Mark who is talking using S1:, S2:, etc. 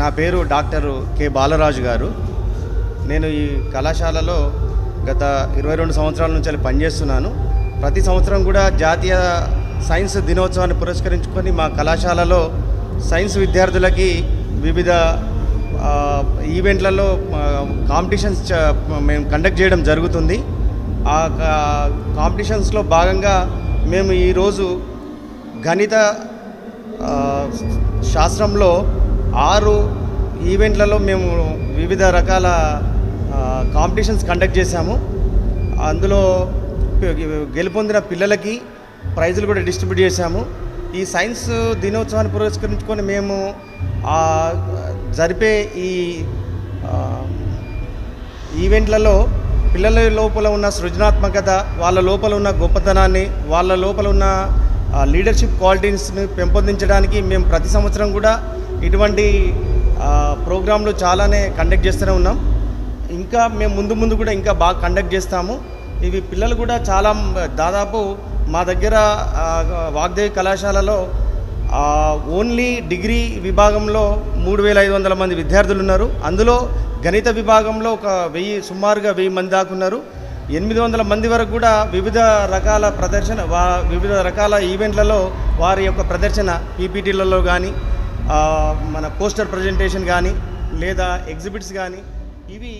S1: నా
S2: పేరు doctor K Balaraju గారు. నేను ఈ కళాశాలలో గత ఇరవై రెండు సంవత్సరాల నుంచి పనిచేస్తున్నాను. ప్రతి సంవత్సరం కూడా జాతీయ సైన్స్ దినోత్సవాన్ని పురస్కరించుకొని మా కళాశాలలో సైన్స్ విద్యార్థులకి వివిధ ఈవెంట్లలో కాంపిటీషన్స్ మేము కండక్ట్ చేయడం జరుగుతుంది. ఆ కా- కాంపిటీషన్స్లో భాగంగా మేము ఈరోజు గణిత శాస్త్రంలో ఆరు ఈవెంట్లలో మేము వివిధ రకాల కాంపిటీషన్స్ కండక్ట్ చేశాము. అందులో గెలుపొందిన పిల్లలకి ప్రైజులు కూడా డిస్ట్రిబ్యూట్ చేశాము. ఈ సైన్స్ దినోత్సవాన్ని పురస్కరించుకొని మేము జరిపే ఈ ఈవెంట్లలో పిల్లల లోపల ఉన్న సృజనాత్మకత వాళ్ళ లోపల ఉన్న గొప్పతనాన్ని వాళ్ళ లోపల ఉన్న లీడర్షిప్ క్వాలిటీస్ని పెంపొందించడానికి మేము ప్రతి సంవత్సరం కూడా ఇటువంటి ప్రోగ్రాంలు చాలానే కండక్ట్ చేస్తూనే ఉన్నాం. ఇంకా మేము ముందు ముందు కూడా ఇంకా బాగా కండక్ట్ చేస్తాము. ఇవి పిల్లలు కూడా చాలా దాదాపు మా దగ్గర వాగ్దేవి కళాశాలలో ఓన్లీ డిగ్రీ విభాగంలో మూడు వేల ఐదు వందల మంది విద్యార్థులు ఉన్నారు అందులో గణిత విభాగంలో ఒక వెయ్యి సుమారుగా వెయ్యి మంది దాకా ఉన్నారు. ఎనిమిది వందల మంది వరకు కూడా వివిధ రకాల ప్రదర్శన వా వివిధ రకాల ఈవెంట్లలో వారి యొక్క ప్రదర్శన పీపీటీలలో కానీ మన పోస్టర్ ప్రజెంటేషన్ కానీ లేదా ఎగ్జిబిట్స్ కానీ ఇవి